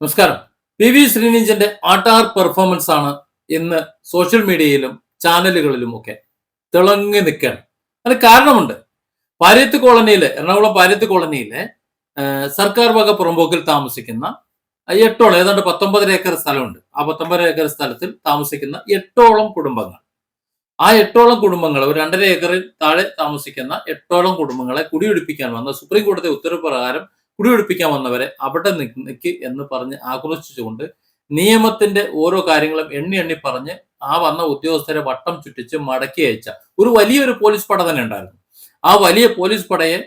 നമസ്കാരം. P V ശ്രീനിജന്റെ ആട്ടാർ പെർഫോമൻസ് ആണ് ഇന്ന് സോഷ്യൽ മീഡിയയിലും ചാനലുകളിലും ഒക്കെ തിളങ്ങി നിൽക്കുകയാണ് അതിന് കാരണമുണ്ട്. പാര്യത്ത് കോളനിയിലെ എറണാകുളം പാര്യത്ത് കോളനിയിലെ സർക്കാർ വക പുറമ്പോക്കിൽ താമസിക്കുന്ന എട്ടോളം ഏതാണ്ട് പത്തൊമ്പതര ഏക്കർ സ്ഥലമുണ്ട്. ആ പത്തൊമ്പതര ഏക്കർ സ്ഥലത്തിൽ താമസിക്കുന്ന എട്ടോളം കുടുംബങ്ങൾ. ആ എട്ടോളം കുടുംബങ്ങൾ ഒരു രണ്ടര ഏക്കറിൽ താഴെ താമസിക്കുന്ന എട്ടോളം കുടുംബങ്ങളെ കുടിയൊഴിപ്പിക്കാൻ വന്ന സുപ്രീം കോടതി ഉത്തരവ് പ്രകാരം കുടിയൊഴിപ്പിക്കാൻ വന്നവരെ അവിടെ നിൽക്ക് എന്ന് പറഞ്ഞ് ആക്രോശിച്ചുകൊണ്ട് നിയമത്തിന്റെ ഓരോ കാര്യങ്ങളും എണ്ണി എണ്ണി പറഞ്ഞ് ആ വന്ന ഉദ്യോഗസ്ഥരെ വട്ടം ചുറ്റിച്ച് മടക്കി അയച്ച ഒരു വലിയൊരു പോലീസ് പട തന്നെ ഉണ്ടായിരുന്നു. ആ വലിയ പോലീസ് പടയെ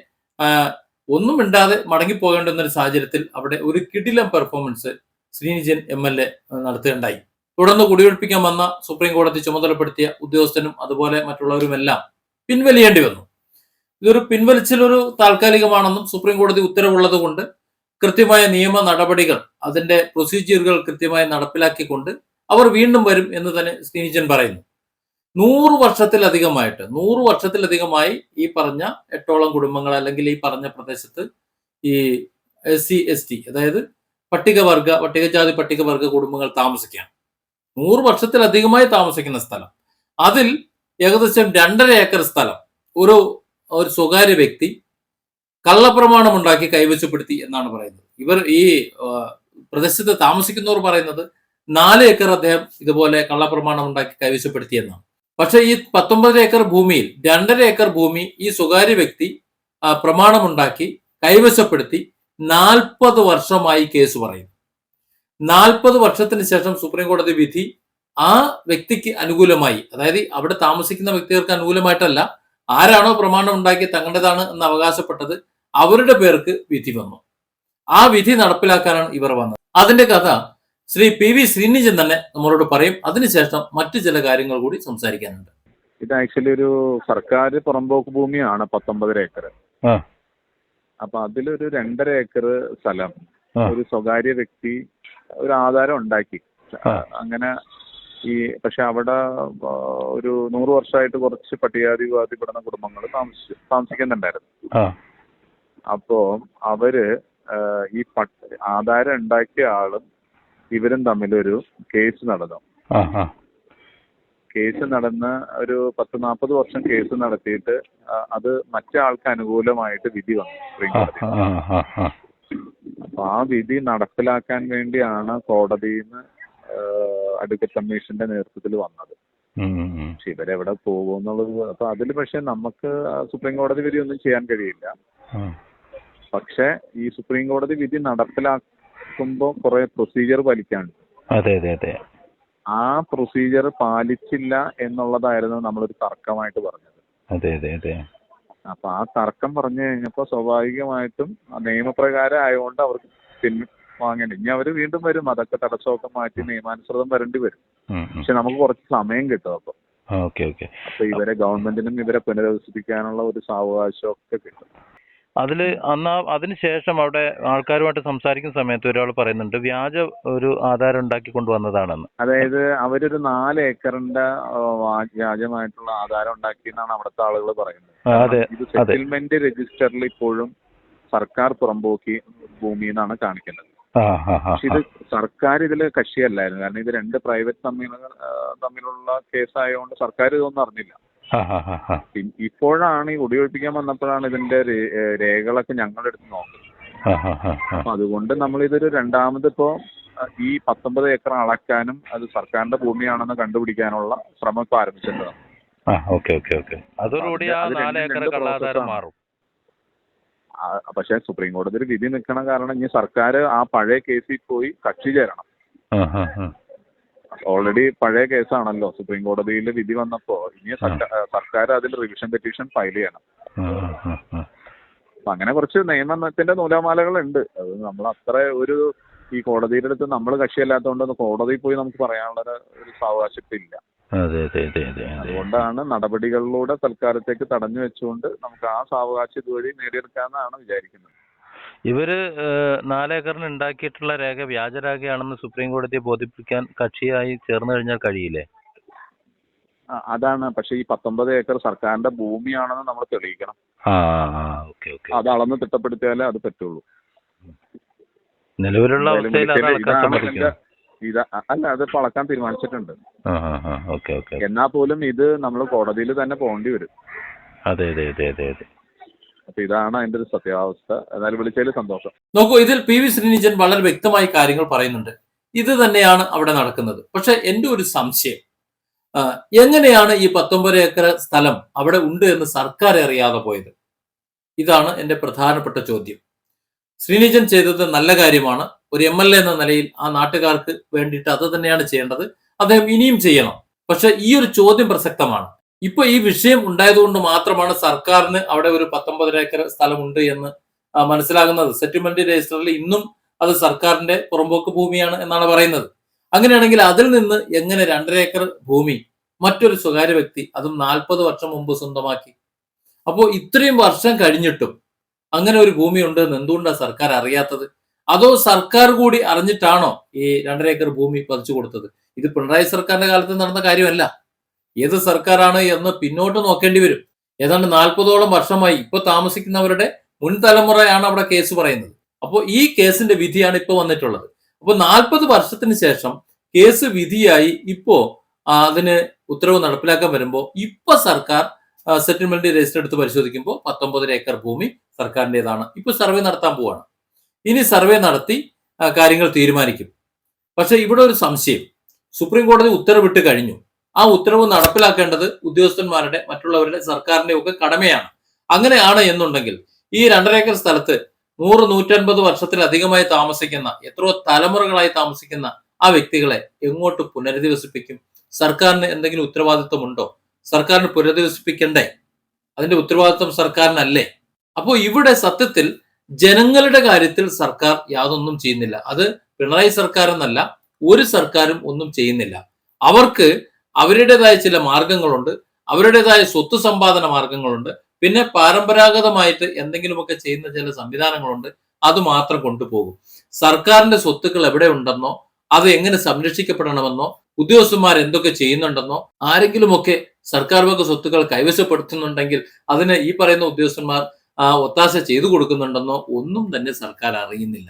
ഒന്നും മിണ്ടാതെ മടങ്ങിപ്പോകേണ്ടുന്ന ഒരു സാഹചര്യത്തിൽ അവിടെ ഒരു കിടിലം performance Srinijan M L A നടത്തുകയുണ്ടായി. തുടർന്ന് കുടിയൊഴിപ്പിക്കാൻ വന്ന സുപ്രീം കോടതി ചുമതലപ്പെടുത്തിയ ഉദ്യോഗസ്ഥനും അതുപോലെ മറ്റുള്ളവരുമെല്ലാം പിൻവലിയേണ്ടി വന്നു. ഇതൊരു പിൻവലിച്ചിലൊരു താൽക്കാലികമാണെന്നും സുപ്രീം കോടതി ഉത്തരവുള്ളത് കൊണ്ട് കൃത്യമായ നിയമ നടപടികൾ അതിന്റെ പ്രൊസീജിയറുകൾ കൃത്യമായി നടപ്പിലാക്കിക്കൊണ്ട് അവർ വീണ്ടും വരും എന്ന് തന്നെ സ്നീജൻ പറയുന്നു. നൂറ് വർഷത്തിലധികമായിട്ട് നൂറ് വർഷത്തിലധികമായി ഈ പറഞ്ഞ എട്ടോളം കുടുംബങ്ങൾ അല്ലെങ്കിൽ ഈ പറഞ്ഞ പ്രദേശത്ത് ഈ എസ് സി എസ് ടി അതായത് പട്ടികവർഗ പട്ടികജാതി പട്ടികവർഗ കുടുംബങ്ങൾ താമസിക്കുകയാണ്. നൂറ് വർഷത്തിലധികമായി താമസിക്കുന്ന സ്ഥലം. അതിൽ ഏകദേശം രണ്ടര ഏക്കർ സ്ഥലം. ഒരു ഒരു സ്വകാര്യ വ്യക്തി കള്ളപ്രമാണം ഉണ്ടാക്കി കൈവശപ്പെടുത്തി എന്നാണ് പറയുന്നത്. ഇവർ ഈ പ്രദേശത്ത് താമസിക്കുന്നവർ പറയുന്നത് നാല് ഏക്കർ അദ്ദേഹം ഇതുപോലെ കള്ളപ്രമാണം ഉണ്ടാക്കി കൈവശപ്പെടുത്തി എന്നാണ്. പക്ഷെ ഈ പത്തൊമ്പത് ഏക്കർ ഭൂമിയിൽ രണ്ടര ഏക്കർ ഭൂമി ഈ സ്വകാര്യ വ്യക്തി പ്രമാണമുണ്ടാക്കി കൈവശപ്പെടുത്തി നാൽപ്പത് വർഷമായി കേസ് പറയുന്നു. നാൽപ്പത് വർഷത്തിന് ശേഷം സുപ്രീം കോടതി വിധി ആ വ്യക്തിക്ക് അനുകൂലമായി അതായത് അവിടെ താമസിക്കുന്ന വ്യക്തികൾക്ക് അനുകൂലമായിട്ടല്ല ആരാണോ പ്രമാണം ഉണ്ടാക്കി തങ്ങളുടേതാണ് എന്ന് അവകാശപ്പെട്ടത് അവരുടെ പേർക്ക് വിധി വന്നു. ആ വിധി നടപ്പിലാക്കാനാണ് ഇവർ വന്നത്. അതിന്റെ കഥ ശ്രീ പി വി ശ്രീനിജൻ തന്നെ നമ്മളോട് പറയും. അതിനുശേഷം മറ്റു ചില കാര്യങ്ങൾ കൂടി സംസാരിക്കാനുണ്ട്. ഇത് ആക്ച്വലി ഒരു സർക്കാർ പുറമ്പോക്ക് ഭൂമിയാണ് പത്തൊമ്പതര ഏക്കർ ആ. അപ്പൊ അതിലൊരു രണ്ടര ഏക്കർ സ്ഥലം ഒരു സ്വകാര്യ വ്യക്തി ഒരു ആധാരം ഉണ്ടാക്കി. അങ്ങനെ ഈ പക്ഷെ അവിടെ ഒരു നൂറ് വർഷമായിട്ട് കുറച്ച് പട്ടികാതി വിവാദിപ്പെടുന്ന കുടുംബങ്ങൾ താമസിച്ചു താമസിക്കുന്നുണ്ടായിരുന്നു. അപ്പോ അവർ ഈ പട്ട് ആധാരം ഉണ്ടാക്കിയ ആളും ഇവരും തമ്മിലൊരു കേസ് നടന്നു. കേസ് നടന്ന് ഒരു പത്ത് നാൽപ്പത് വർഷം കേസ് നടത്തിയിട്ട് അത് മറ്റേ ആൾക്ക് അനുകൂലമായിട്ട് വിധി വന്നു സുപ്രീം കോടതി അപ്പൊ ആ വിധി നടപ്പിലാക്കാൻ വേണ്ടിയാണ് കോടതിയിൽ നിന്ന് അഡ്വക്കേറ്റ് കമ്മീഷന്റെ നേതൃത്വത്തിൽ വന്നത്. പക്ഷെ ഇവരെവിടെ പോകുമെന്നുള്ളത് അപ്പൊ അതിൽ പക്ഷെ നമുക്ക് സുപ്രീം കോടതി വിധി ഒന്നും ചെയ്യാൻ കഴിയില്ല. പക്ഷെ ഈ സുപ്രീം കോടതി വിധി നടപ്പിലാക്കുമ്പോൾ കുറെ പ്രൊസീജിയർ പാലിക്കാനുണ്ട്. അതെ അതെ അതെ. ആ പ്രൊസീജിയർ പാലിച്ചില്ല എന്നുള്ളതായിരുന്നു നമ്മളൊരു തർക്കമായിട്ട് പറഞ്ഞത്. അതെ അതെ അതെ. അപ്പൊ ആ തർക്കം പറഞ്ഞു കഴിഞ്ഞപ്പോൾ സ്വാഭാവികമായിട്ടും നിയമപ്രകാരം ആയതുകൊണ്ട് അവർക്ക് പിൻ വാങ്ങേണ്ടി. ഇനി അവർ വീണ്ടും വരും. അതൊക്കെ തടസ്സമൊക്കെ മാറ്റി നിയമാനുസൃതം വരേണ്ടി വരും. പക്ഷെ നമുക്ക് കുറച്ച് സമയം കിട്ടും അപ്പൊ. ആ, ഓക്കെ ഓക്കെ. അപ്പൊ ഇവരെ ഗവൺമെന്റിനും ഇവരെ പുനരവസിപ്പിക്കാനുള്ള ഒരു സാവകാശം ഒക്കെ കിട്ടും. അതിൽ അന്ന് അതിനുശേഷം അവിടെ ആൾക്കാരുമായിട്ട് സംസാരിക്കുന്ന സമയത്ത് ഒരാൾ പറയുന്നുണ്ട് വ്യാജ ഒരു ആധാരം ഉണ്ടാക്കി കൊണ്ടുവന്നതാണെന്ന്. അതായത് അവരൊരു നാല് ഏക്കറിന്റെ വ്യാജമായിട്ടുള്ള ആധാരം ഉണ്ടാക്കി എന്നാണ് അവിടുത്തെ ആളുകൾ പറയുന്നത്. അതെ ഇത് സെറ്റിൽമെന്റ് രജിസ്റ്ററിൽ ഇപ്പോഴും സർക്കാർ പുറമ്പോക്കി ഭൂമി എന്നാണ് കാണിക്കുന്നത്. പക്ഷെ ഇത് സർക്കാർ ഇതിൽ കക്ഷിയല്ലായിരുന്നു. കാരണം ഇത് രണ്ട് പ്രൈവറ്റ് ആ, തമ്മിലുള്ള കേസായതുകൊണ്ട് സർക്കാർ ഇതൊന്നും അറിഞ്ഞില്ല ഇപ്പോഴാണ് ഈ കുടിയൊഴിപ്പിക്കാൻ വന്നപ്പോഴാണ് ഇതിന്റെ രേഖകളൊക്കെ ഞങ്ങളെടുത്ത് നോക്കുന്നത്. അപ്പൊ അതുകൊണ്ട് നമ്മൾ ഇതൊരു രണ്ടാമത് ഇപ്പോ ഈ പത്തൊമ്പത് ഏക്കർ അളക്കാനും അത് സർക്കാരിന്റെ ഭൂമിയാണെന്ന് കണ്ടുപിടിക്കാനുള്ള ശ്രമം ഇപ്പൊ ആരംഭിച്ചിട്ടുണ്ട് ആ ഓക്കെ ഓക്കെ ഓക്കെ. അതോടുകൂടി ആ നാല് ഏക്കർ കള്ളാധാരം മാറും. പക്ഷെ സുപ്രീം കോടതി ഒരു വിധി നിൽക്കണ കാരണം ഇനി സർക്കാർ ആ പഴയ കേസിൽ പോയി കക്ഷി ചേരണം. ഓൾറെഡി പഴയ കേസാണല്ലോ സുപ്രീം കോടതിയിൽ വിധി വന്നപ്പോ. ഇനി സർക്കാർ അതിൽ റിവിഷൻ പെറ്റീഷൻ ഫയൽ ചെയ്യണം. അപ്പൊ അങ്ങനെ കുറച്ച് നിയമത്തിന്റെ നൂലാമാലകൾ ഉണ്ട് അത് നമ്മൾ അത്ര ഒരു ഈ കോടതിയുടെ അടുത്ത് നമ്മൾ കക്ഷിയല്ലാത്തതുകൊണ്ട് കോടതിയിൽ പോയി നമുക്ക് പറയാനുള്ള ഒരു- ഒരു അതുകൊണ്ടാണ് നടപടികളിലൂടെ തൽക്കാലത്തേക്ക് തടഞ്ഞു വെച്ചുകൊണ്ട് നമുക്ക് ആ സാവകാശം ഇതുവഴി നേടിയെടുക്കാമെന്നാണ് വിചാരിക്കുന്നത്. ഇവർ നാലേക്കറിന് ഉണ്ടാക്കിയിട്ടുള്ള രേഖ വ്യാജരേഖയാണെന്ന് സുപ്രീം കോടതിയെ ബോധിപ്പിക്കാൻ കക്ഷിയായി ചേർന്നു കഴിഞ്ഞാൽ കഴിയില്ലേ? അതാണ്. പക്ഷെ ഈ പത്തൊമ്പത് ഏക്കർ സർക്കാരിന്റെ ഭൂമിയാണെന്ന് നമ്മൾ തെളിയിക്കണം. അത് അളന്ന് തിട്ടപ്പെടുത്തിയാലേ അത് പറ്റുള്ളൂ. നിലവിലുള്ള അവസ്ഥയിൽ ഇതാ അല്ല അത് ഇപ്പൊ അളക്കാൻ തീരുമാനിച്ചിട്ടുണ്ട്. എന്നാ ആ ആ ഓക്കെ ഓക്കെ. എന്നാൽ പോലും ഇത് നമ്മൾ കോടതിയിൽ തന്നെ പോകേണ്ടി വരും. അതെ അതെ അതെ അതെ അതെ. അപ്പൊ ഇതാണ് അതിന്റെ ഒരു സത്യാവസ്ഥ. എന്നാലും വിളിച്ചതിൽ സന്തോഷം. നോക്കൂ ഇതിൽ പി വി ശ്രീനിജൻ വളരെ വ്യക്തമായി കാര്യങ്ങൾ പറയുന്നുണ്ട്. ഇത് തന്നെയാണ് അവിടെ നടക്കുന്നത്. പക്ഷെ എന്റെ ഒരു സംശയം. എങ്ങനെയാണ് ഈ പത്തൊമ്പത് ഏക്കർ സ്ഥലം അവിടെ ഉണ്ട് എന്ന് സർക്കാർ അറിയാതെ പോയത്? ഇതാണ് എന്റെ പ്രധാനപ്പെട്ട ചോദ്യം. ശ്രീനിജൻ ചെയ്തത് നല്ല കാര്യമാണ്. ഒരു എം എൽ എ എന്ന നിലയിൽ ആ നാട്ടുകാർക്ക് വേണ്ടിയിട്ട് അത് തന്നെയാണ് ചെയ്യേണ്ടത്. അദ്ദേഹം ഇനിയും ചെയ്യണം. പക്ഷെ ഈ ഒരു ചോദ്യം പ്രസക്തമാണ്. ഇപ്പൊ ഈ വിഷയം ഉണ്ടായതുകൊണ്ട് മാത്രമാണ് സർക്കാരിന് അവിടെ ഒരു പത്തൊമ്പതര ഏക്കർ സ്ഥലമുണ്ട് എന്ന് മനസ്സിലാകുന്നത്. സെറ്റിൽമെന്റ് രജിസ്റ്ററിൽ ഇന്നും അത് സർക്കാരിന്റെ പുറമ്പോക്ക് ഭൂമിയാണ് എന്നാണ് പറയുന്നത്. അങ്ങനെയാണെങ്കിൽ അതിൽ നിന്ന് എങ്ങനെ രണ്ടര ഏക്കർ ഭൂമി മറ്റൊരു സ്വകാര്യ വ്യക്തി അതും നാൽപ്പത് വർഷം മുമ്പ് സ്വന്തമാക്കി? അപ്പോൾ ഇത്രയും വർഷം കഴിഞ്ഞിട്ടും അങ്ങനെ ഒരു ഭൂമി ഉണ്ട് എന്ന് എന്തുകൊണ്ടാണ് സർക്കാർ അറിയാത്തത്? അതോ സർക്കാർ കൂടി അറിഞ്ഞിട്ടാണോ ഈ രണ്ടര ഏക്കർ ഭൂമി പതിച്ചു കൊടുത്തത്? ഇത് പിണറായി സർക്കാരിന്റെ കാലത്ത് നടന്ന കാര്യമല്ല. ഏത് സർക്കാരാണ് എന്ന് പിന്നോട്ട് നോക്കേണ്ടി വരും. ഏതാണ്ട് നാൽപ്പതോളം വർഷമായി ഇപ്പൊ താമസിക്കുന്നവരുടെ മുൻ തലമുറയാണ് അവിടെ കേസ് പറയുന്നത്. അപ്പോൾ ഈ കേസിന്റെ വിധിയാണ് ഇപ്പൊ വന്നിട്ടുള്ളത്. അപ്പോൾ നാൽപ്പത് വർഷത്തിന് ശേഷം കേസ് വിധിയായി ഇപ്പോ അതിന് ഉത്തരവ് നടപ്പിലാക്കാൻ വരുമ്പോൾ ഇപ്പൊ സർക്കാർ സെറ്റിൽമെന്റ് രജിസ്റ്റർ എടുത്ത് പരിശോധിക്കുമ്പോൾ പത്തൊമ്പതര ഏക്കർ ഭൂമി സർക്കാരിന്റെതാണ് ഇപ്പൊ സർവേ നടത്താൻ പോവാണ്. ഇനി സർവേ നടത്തി കാര്യങ്ങൾ തീരുമാനിക്കും. പക്ഷെ ഇവിടെ ഒരു സംശയം. സുപ്രീം കോടതി ഉത്തരവിട്ട് കഴിഞ്ഞു. ആ ഉത്തരവ് നടപ്പിലാക്കേണ്ടത് ഉദ്യോഗസ്ഥന്മാരുടെ മറ്റുള്ളവരുടെ സർക്കാരിന്റെ ഒക്കെ കടമയാണ്. അങ്ങനെയാണ് എന്നുണ്ടെങ്കിൽ ഈ രണ്ടര ഏക്കർ സ്ഥലത്ത് നൂറ് നൂറ്റൻപത് വർഷത്തിലധികമായി താമസിക്കുന്ന എത്രയോ തലമുറകളായി താമസിക്കുന്ന ആ വ്യക്തികളെ എങ്ങോട്ട് പുനരധിവസിപ്പിക്കും? സർക്കാരിന് എന്തെങ്കിലും ഉത്തരവാദിത്വമുണ്ടോ? സർക്കാരിന് പുനരധിവസിപ്പിക്കണ്ടേ? അതിന്റെ ഉത്തരവാദിത്വം സർക്കാരിനല്ലേ? അപ്പോൾ ഇവിടെ സത്യത്തിൽ ജനങ്ങളുടെ കാര്യത്തിൽ സർക്കാർ യാതൊന്നും ചെയ്യുന്നില്ല. അത് പിണറായി സർക്കാർ എന്നല്ല ഒരു സർക്കാരും ഒന്നും ചെയ്യുന്നില്ല. അവർക്ക് അവരുടേതായ ചില മാർഗങ്ങളുണ്ട് അവരുടേതായ സ്വത്ത് സമ്പാദന മാർഗങ്ങളുണ്ട് പിന്നെ പരമ്പരാഗതമായിട്ട് എന്തെങ്കിലുമൊക്കെ ചെയ്യുന്ന ചില സംവിധാനങ്ങളുണ്ട് അത് മാത്രം കൊണ്ടുപോകും. സർക്കാരിന്റെ സ്വത്തുക്കൾ എവിടെ ഉണ്ടെന്നോ അത് എങ്ങനെ സംരക്ഷിക്കപ്പെടണമെന്നോ ഉദ്യോഗസ്ഥന്മാർ എന്തൊക്കെ ചെയ്യുന്നുണ്ടെന്നോ ആരെങ്കിലുമൊക്കെ സർക്കാർ വക സ്വത്തുക്കൾ കൈവശപ്പെടുത്തുന്നുണ്ടെങ്കിൽ അതിന് ഈ പറയുന്ന ഉദ്യോഗസ്ഥന്മാർ ഒത്താശ ചെയ്തു കൊടുക്കുന്നുണ്ടെന്നോ ഒന്നും തന്നെ സർക്കാർ അറിയുന്നില്ല.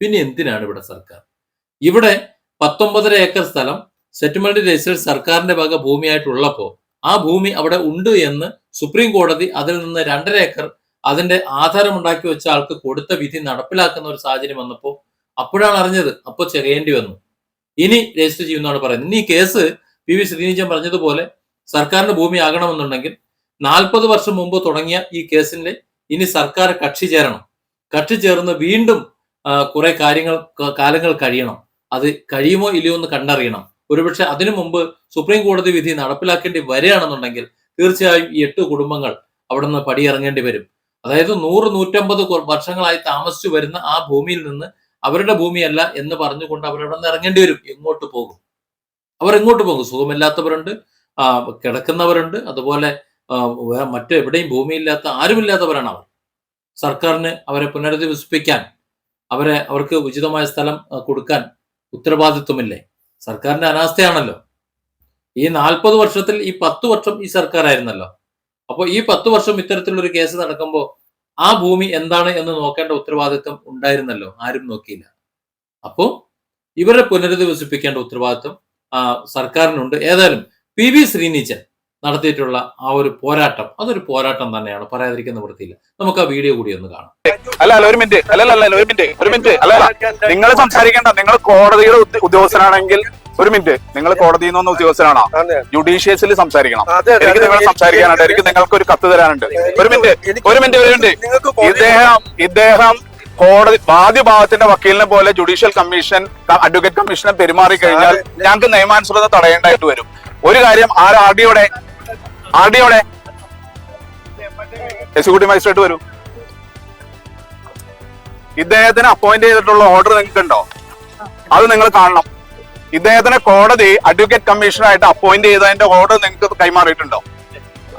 പിന്നെ എന്തിനാണ് ഇവിടെ സർക്കാർ? ഇവിടെ പത്തൊമ്പതര ഏക്കർ സ്ഥലം സെറ്റിൽമെന്റ് രജിസ്റ്റർ സർക്കാരിന്റെ വക ഭൂമിയായിട്ടുള്ളപ്പോ ആ ഭൂമി അവിടെ ഉണ്ട് എന്ന് സുപ്രീം കോടതി അതിൽ നിന്ന് രണ്ടര ഏക്കർ അതിന്റെ ആധാരം ഉണ്ടാക്കി വെച്ച ആൾക്ക് കൊടുത്ത വിധി നടപ്പിലാക്കുന്ന ഒരു സാഹചര്യം വന്നപ്പോൾ അപ്പോഴാണ് അറിഞ്ഞത്. അപ്പോൾ ചെറിയേണ്ടി വന്നു. ഇനി രജിസ്റ്റർ ചെയ്യുമെന്നാണ് പറയുന്നത്. ഇനി കേസ് പി വി ശ്രീനിജൻ പറഞ്ഞതുപോലെ സർക്കാരിന്റെ ഭൂമി ആകണമെന്നുണ്ടെങ്കിൽ നാൽപ്പത് വർഷം മുമ്പ് തുടങ്ങിയ ഈ കേസിന്റെ ഇനി സർക്കാർ കക്ഷി ചേരണം. കക്ഷി ചേർന്ന് വീണ്ടും കുറെ കാര്യങ്ങൾ കാലങ്ങൾ കഴിയണം. അത് കഴിയുമോ ഇല്ലയോ എന്ന് കണ്ടറിയണം. ഒരുപക്ഷെ അതിനു മുമ്പ് സുപ്രീം കോടതി വിധി നടപ്പിലാക്കേണ്ടി വരികയാണെന്നുണ്ടെങ്കിൽ തീർച്ചയായും ഈ എട്ട് കുടുംബങ്ങൾ അവിടെ നിന്ന് പടിയിറങ്ങേണ്ടി വരും. അതായത് നൂറ് നൂറ്റമ്പത് വർഷങ്ങളായി താമസിച്ചു വരുന്ന ആ ഭൂമിയിൽ നിന്ന് അവരുടെ ഭൂമിയല്ല എന്ന് പറഞ്ഞുകൊണ്ട് അവരവിടെ നിന്ന് ഇറങ്ങേണ്ടി വരും. എങ്ങോട്ട് പോകും? അവർ എങ്ങോട്ട് പോകും? സുഖമില്ലാത്തവരുണ്ട് കിടക്കുന്നവരുണ്ട്. അതുപോലെ മറ്റെവിടെയും ഭൂമിയില്ലാത്ത ആരുമില്ലാത്തവരാണ് അവർ. സർക്കാരിന് അവരെ പുനരധിവസിപ്പിക്കാൻ അവരെ അവർക്ക് ഉചിതമായ സ്ഥലം കൊടുക്കാൻ ഉത്തരവാദിത്വമില്ലേ? സർക്കാരിന്റെ അനാസ്ഥയാണല്ലോ. ഈ നാൽപ്പത് വർഷത്തിൽ ഈ പത്ത് വർഷം ഈ സർക്കാരായിരുന്നല്ലോ. അപ്പോൾ ഈ പത്ത് വർഷം ഇത്തരത്തിലൊരു കേസ് നടക്കുമ്പോൾ ആ ഭൂമി എന്താണ് എന്ന് നോക്കേണ്ട ഉത്തരവാദിത്വം ഉണ്ടായിരുന്നല്ലോ? ആരും നോക്കിയില്ല. അപ്പോൾ ഇവരെ പുനരധിവസിപ്പിക്കേണ്ട ഉത്തരവാദിത്വം സർക്കാരിനുണ്ട്. ഏതായാലും പി വി ശ്രീനിച്ചൻ നടത്തിയിട്ടുള്ള ആ ഒരു പോരാട്ടം അതൊരു പോരാട്ടം തന്നെയാണ്. പറയാതിരിക്കുന്ന വൃത്തിയില്ല. നമുക്ക് ആ വീഡിയോ കൂടി ഒന്ന് കാണാം. അല്ല അല്ല ഒരു മിനിറ്റ്. അല്ല അല്ല ഒരു മിനിറ്റ്. ഒരു മിനിറ്റ്. അല്ല നിങ്ങൾ സംസാരിക്കേണ്ട. നിങ്ങൾ കോടതിയുടെ ഉദ്യ- ഉദ്യോഗസ്ഥനാണെങ്കിൽ ഒരു മിനിറ്റ്. നിങ്ങൾ കോടതിയിൽ നിന്ന് ഉദ്യോഗസ്ഥനാണോ? ജുഡീഷ്യസിൽ സംസാരിക്കണം. എനിക്ക് നിങ്ങൾ സംസാരിക്കാനായിട്ട് സംസാരിക്കാനുണ്ട്. എനിക്ക് നിങ്ങൾക്ക് ഒരു കത്ത് തരാനുണ്ട്. ഒരു മിനിറ്റ്. ഒരു മിനിറ്റ് ഒരു മിനിറ്റ്. ഇദ്ദേഹം ഇദ്ദേഹം കോടതി ബാധ്യഭാഗത്തിന്റെ വക്കീലിനെ പോലെ ജുഡീഷ്യൽ കമ്മീഷൻ അഡ്വക്കേറ്റ് കമ്മീഷനെ പെരുമാറി കഴിഞ്ഞാൽ ഞങ്ങൾക്ക് നിയമാനുസൃതം തടയേണ്ടതായിട്ട് വരും. ഒരു കാര്യം ആർ ആർ ഡിയോടെ ആർ അവിടെ എക്സിക്യൂട്ടീവ് മജിസ്ട്രേറ്റ് വരൂ. ഇദ്ദേഹത്തിന് അപ്പോയിന്റ് ചെയ്തിട്ടുള്ള ഓർഡർ നിങ്ങൾക്ക് ഉണ്ടോ അത് നിങ്ങൾ കാണണം. ഇദ്ദേഹത്തിനെ കോടതി അഡ്വക്കേറ്റ് കമ്മീഷണറായിട്ട് അപ്പോയിന്റ് ചെയ്തതിന്റെ ഓർഡർ നിങ്ങൾക്ക് കൈമാറിയിട്ടുണ്ടോ?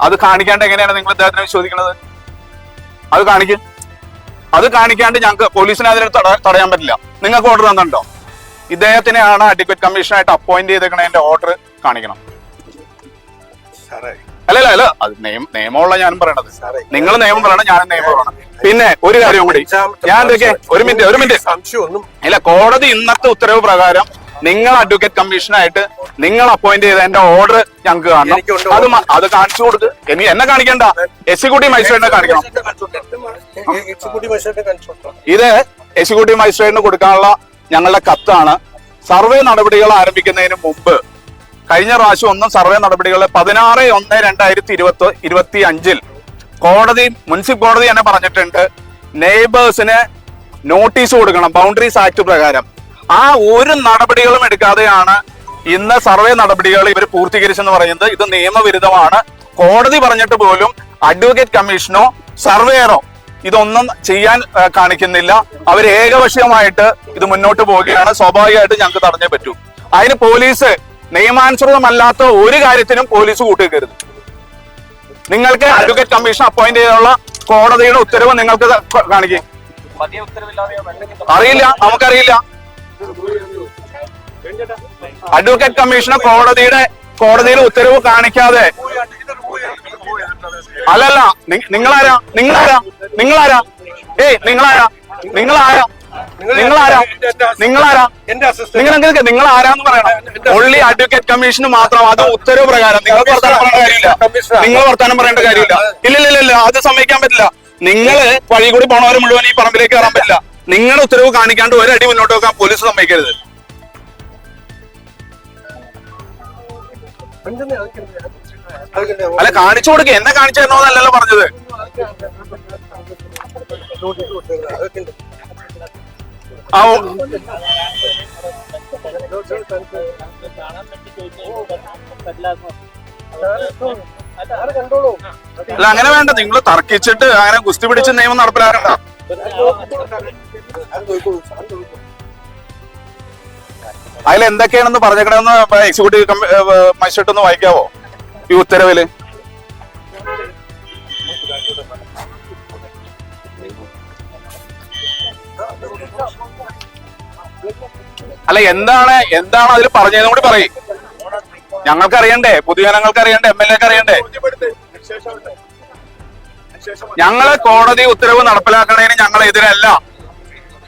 അത് കാണിക്കാണ്ട് എങ്ങനെയാണ് നിങ്ങൾ ഇദ്ദേഹത്തിനെ വിശ്വസിക്കുന്നത്? അത് കാണിക്കും. അത് കാണിക്കാണ്ട് ഞങ്ങൾക്ക് പോലീസിനെ അതിന് തടയാൻ പറ്റില്ല. നിങ്ങൾക്ക് ഓർഡർ തന്നിട്ടുണ്ടോ? ഇദ്ദേഹത്തിനെയാണ് അഡ്വക്കേറ്റ് കമ്മീഷണറായിട്ട് അപ്പോയിന്റ് ചെയ്തേക്കണതിന്റെ ഓർഡർ കാണിക്കണം. സാറേ അല്ലല്ല അല്ല. അത് നിയമ നിയമമുള്ള ഞാനും പറയണത്. നിങ്ങൾ നിയമം പറയണം ഞാനും നിയമം പറയണം. പിന്നെ ഒരു കാര്യം കൂടി. ഞാൻ എന്തൊക്കെ ഒരു മിനിറ്റ് ഒരു മിനിറ്റ്. സംശയം ഒന്നും ഇല്ല കോടതി ഇന്നത്തെ ഉത്തരവ് പ്രകാരം നിങ്ങൾ അഡ്വക്കേറ്റ് കമ്മീഷനായിട്ട് നിങ്ങൾ അപ്പോയിന്റ് ചെയ്ത എന്റെ ഓർഡർ ഞങ്ങൾക്ക് കാണണം. അത് അത് കാണിച്ചു കൊടുക്ക്. ഇനി എന്നെ കാണിക്കണ്ട. എക്സിക്യൂട്ടീവ് മജിസ്ട്രേറ്റിനെ കാണിക്കണം ഇത് എക്സിക്യൂട്ടീവ് മജിസ്ട്രേറ്റിന് കൊടുക്കാനുള്ള ഞങ്ങളുടെ കത്താണ്. സർവേ നടപടികൾ ആരംഭിക്കുന്നതിന് മുമ്പ് കഴിഞ്ഞ പ്രാവശ്യം ഒന്നും സർവേ നടപടികൾ പതിനാറ് ഒന്ന് രണ്ടായിരത്തി ഇരുപത്തി ഇരുപത്തി അഞ്ചിൽ കോടതി മുനിസിപ്പൽ കോടതി തന്നെ പറഞ്ഞിട്ടുണ്ട് നെയ്ബേഴ്സിന് നോട്ടീസ് കൊടുക്കണം ബൗണ്ടറീസ് ആക്ട് പ്രകാരം. ആ ഒരു നടപടികളും എടുക്കാതെയാണ് ഇന്ന് സർവേ നടപടികൾ ഇവർ പൂർത്തീകരിച്ചെന്ന് പറയുന്നത്. ഇത് നിയമവിരുദ്ധമാണ്. കോടതി പറഞ്ഞിട്ട് പോലും അഡ്വക്കേറ്റ് കമ്മീഷനോ സർവേയറോ ഇതൊന്നും ചെയ്യാൻ കാണിക്കുന്നില്ല. അവർ ഏകപക്ഷീയമായിട്ട് ഇത് മുന്നോട്ട് പോവുകയാണ്. സ്വാഭാവികമായിട്ട് ഞങ്ങൾക്ക് തടഞ്ഞേ പറ്റൂ. അതിന് പോലീസ് നിയമാനുസൃതമല്ലാത്ത ഒരു കാര്യത്തിനും പോലീസ് കൂട്ടിവെക്കരുത്. നിങ്ങൾക്ക് അഡ്വക്കേറ്റ് കമ്മീഷൻ അപ്പോയിന്റ് ചെയ്തുള്ള കോടതിയുടെ ഉത്തരവ് നിങ്ങൾക്ക് കാണിക്കും. അറിയില്ല നമുക്കറിയില്ല. അഡ്വക്കേറ്റ് കമ്മീഷന് കോടതിയുടെ കോടതിയുടെ ഉത്തരവ് കാണിക്കാതെ. അല്ലല്ല നിങ്ങളാരാ? നിങ്ങളാരാ? നിങ്ങളാരാ? ഏയ് നിങ്ങളാരാ? നിങ്ങളാരാ? നിങ്ങളാരാ? ആരാ എന്റെ അസിസ്റ്റന്റ് നിങ്ങൾ എന്തൊക്കെ നിങ്ങൾ ആരാന്ന് പറയണം. ഒള്ളി അഡ്വക്കേറ്റ് കമ്മീഷന് മാത്രം. അത് ഉത്തരവ് പ്രകാരം. നിങ്ങൾ വർത്താനം പറയേണ്ട കാര്യമില്ല. നിങ്ങൾ വർത്താനം പറയേണ്ട കാര്യമില്ല. ഇല്ല ഇല്ല ഇല്ല, ഇല്ല അത് സമ്മതിക്കാൻ പറ്റില്ല. നിങ്ങൾ വഴി കൂടി പോണവർ മുഴുവൻ ഈ പറമ്പിലേക്ക് കയറാൻ പറ്റില്ല. നിങ്ങളുടെ ഉത്തരവ് കാണിക്കാണ്ട് ഒരടി മുന്നോട്ട് വെക്കാൻ പോലീസ് സമ്മതിക്കരുത്. അല്ല കാണിച്ചു കൊടുക്കുക എന്നെ കാണിച്ചു തരണോന്നല്ലല്ലോ പറഞ്ഞത്. ആ അല്ല അങ്ങനെ വേണ്ട. നിങ്ങൾ തർക്കിച്ചിട്ട് അങ്ങനെ കുസ്തി പിടിച്ച് നിയമം നടപ്പിലാക്കണ്ട. അതിൽ എന്തൊക്കെയാണെന്ന് പറഞ്ഞേക്കണമെന്ന് എക്സിക്യൂട്ടീവ് മജിസ്ട്രേറ്റ് ഒന്ന് വായിക്കാവോ? ഈ ഉത്തരവിൽ. അല്ല എന്താണ് എന്താണ് അതിൽ പറഞ്ഞതെന്ന് കൂടി പറയും. ഞങ്ങൾക്ക് അറിയണ്ടേ പൊതുജനങ്ങൾക്ക് അറിയണ്ടേ എം എൽ എക്ക് അറിയണ്ടേ ഞങ്ങൾ കോടതി ഉത്തരവ് നടപ്പിലാക്കണതിന് ഞങ്ങൾ എതിരല്ല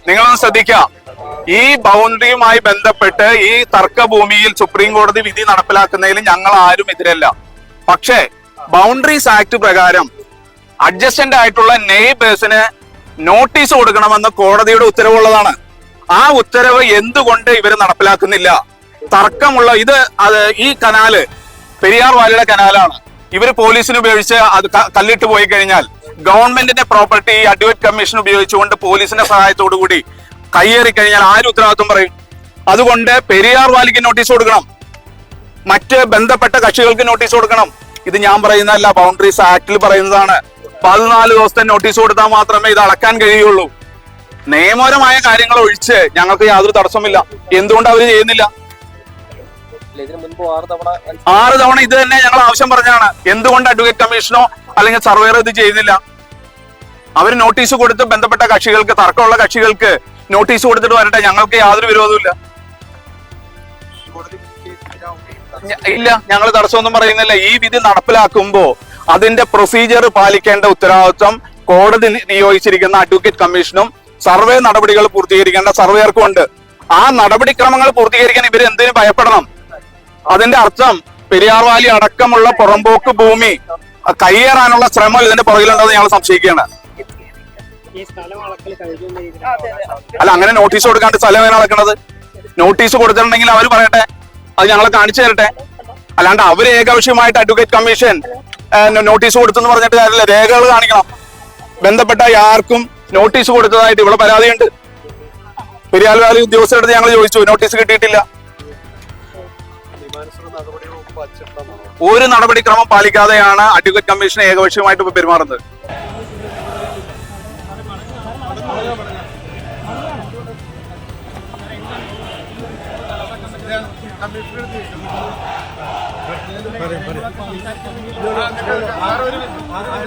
നിങ്ങളൊന്ന് ശ്രദ്ധിക്കാം. ഈ ബൗണ്ടറിയുമായി ബന്ധപ്പെട്ട് ഈ തർക്കഭൂമിയിൽ സുപ്രീം കോടതി വിധി നടപ്പിലാക്കുന്നതിൽ ഞങ്ങൾ ആരും എതിരല്ല. പക്ഷേ ബൗണ്ടറീസ് ആക്ട് പ്രകാരം അഡ്ജസ്റ്റന്റ് ആയിട്ടുള്ള നെയ്ബേഴ്സിന് നോട്ടീസ് കൊടുക്കണമെന്ന് കോടതിയുടെ ഉത്തരവുള്ളതാണ്. ആ ഉത്തരവ് എന്തുകൊണ്ട് ഇവർ നടപ്പിലാക്കുന്നില്ല? തർക്കമുള്ള ഇത് അത് ഈ കനാല് പെരിയാർ വാലിയുടെ കനാലാണ്. ഇവർ പോലീസിന് ഉപയോഗിച്ച് അത് കല്ലിട്ട് പോയി കഴിഞ്ഞാൽ ഗവൺമെന്റിന്റെ പ്രോപ്പർട്ടി അഡ്വക്കേറ്റ് കമ്മീഷൻ ഉപയോഗിച്ചുകൊണ്ട് പോലീസിന്റെ സഹായത്തോടു കൂടി കയ്യേറി കഴിഞ്ഞാൽ ആര് ഉത്തരവാദിത്വം പറയും? അതുകൊണ്ട് പെരിയാർ വാലിക്ക് നോട്ടീസ് കൊടുക്കണം. മറ്റ് ബന്ധപ്പെട്ട കക്ഷികൾക്ക് നോട്ടീസ് കൊടുക്കണം. ഇത് ഞാൻ പറയുന്നതല്ല ബൗണ്ടറീസ് ആക്ടിൽ പറയുന്നതാണ്. പതിനാല് ദിവസത്തെ നോട്ടീസ് കൊടുത്താൽ മാത്രമേ ഇത് അളക്കാൻ കഴിയുള്ളൂ. നിയമപരമായ കാര്യങ്ങൾ ഒഴിച്ച് ഞങ്ങൾക്ക് യാതൊരു തടസ്സമില്ല എന്തുകൊണ്ട് അവർ ചെയ്യുന്നില്ല? ആറ് തവണ ഇത് തന്നെ ഞങ്ങൾ ആവശ്യം പറഞ്ഞാണ് എന്തുകൊണ്ട് അഡ്വക്കേറ്റ് കമ്മീഷനോ അല്ലെങ്കിൽ സർവേർ ഇത് ചെയ്യുന്നില്ല? അവർ നോട്ടീസ് കൊടുത്ത് ബന്ധപ്പെട്ട കക്ഷികൾക്ക് തർക്കമുള്ള കക്ഷികൾക്ക് നോട്ടീസ് കൊടുത്തിട്ട് വരട്ടെ ഞങ്ങൾക്ക് യാതൊരു വിരോധമില്ല ഇല്ല ഞങ്ങൾ തടസ്സമൊന്നും പറയുന്നില്ല. ഈ വിധി നടപ്പിലാക്കുമ്പോ അതിന്റെ പ്രൊസീജിയർ പാലിക്കേണ്ട ഉത്തരവാദിത്വം കോടതി നിയോഗിച്ചിരിക്കുന്ന അഡ്വക്കേറ്റ് കമ്മീഷനും സർവേ നടപടികൾ പൂർത്തീകരിക്കേണ്ട സർവേയർക്കും ഉണ്ട്. ആ നടപടിക്രമങ്ങൾ പൂർത്തീകരിക്കാൻ ഇവർ എന്തിനു ഭയപ്പെടണം? അതിന്റെ അർത്ഥം പെരിയാർ വാലി അടക്കമുള്ള പുറമ്പോക്ക് ഭൂമി കയ്യേറാനുള്ള ശ്രമം ഇതിന്റെ പുറകിലുണ്ടെന്ന് ഞങ്ങൾ സംശയിക്കുകയാണ്. അല്ല അങ്ങനെ നോട്ടീസ് കൊടുക്കാണ്ട് സ്ഥലം എങ്ങനെ നടക്കണത് നോട്ടീസ് കൊടുത്തിട്ടുണ്ടെങ്കിൽ അവർ പറയട്ടെ അത് ഞങ്ങളെ കാണിച്ചു തരട്ടെ. അല്ലാണ്ട് അവർ ഏകപക്ഷീയമായിട്ട് അഡ്വക്കേറ്റ് കമ്മീഷൻ നോട്ടീസ് കൊടുത്തെന്ന് പറഞ്ഞിട്ട് കാര്യമില്ല. രേഖകൾ കാണിക്കണം. ബന്ധപ്പെട്ട ആർക്കും നോട്ടീസ് കൊടുത്തതായിട്ട് ഇവിടെ പരാതിയുണ്ട്. പെരിയാൽ വാലി ഉദ്യോഗസ്ഥരുടെ ഞങ്ങൾ ചോദിച്ചു നോട്ടീസ് കിട്ടിയിട്ടില്ല. ഒരു നടപടിക്രമം പാലിക്കാതെയാണ് അഡ്വക്കേറ്റ് കമ്മീഷൻ ഏകപക്ഷീയമായിട്ട് ഇപ്പൊ പെരുമാറുന്നത്.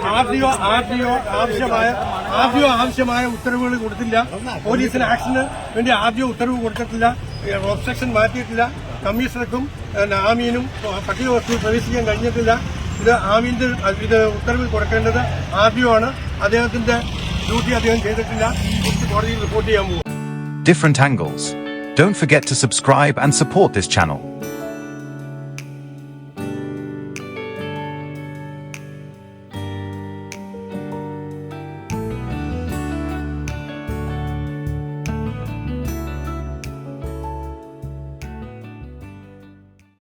ആദ്യോ ആദ്യോ ആവശ്യമായ ഉത്തരവുകൾ കൊടുത്തില്ല. പോലീസിന് ആക്ഷന് വേണ്ടി ആദ്യോ ഉത്തരവ് കൊടുത്തിട്ടില്ല. ഒബ്സ്ട്രക്ഷൻ മാറ്റിയിട്ടില്ല. കമ്മീഷണർക്കും ആമീനും പട്ടിക വസ്തു പ്രവേശിക്കാൻ കഴിഞ്ഞിട്ടില്ല. ഇത് ആമീന്റെ ഇത് ഉത്തരവ് കൊടുക്കേണ്ടത് ആണ് അദ്ദേഹത്തിന്റെ ഡ്യൂട്ടി അദ്ദേഹം ചെയ്തിട്ടില്ല. കോടതിയിൽ റിപ്പോർട്ട് ചെയ്യാൻ പോകും. Don't forget to subscribe and support this channel.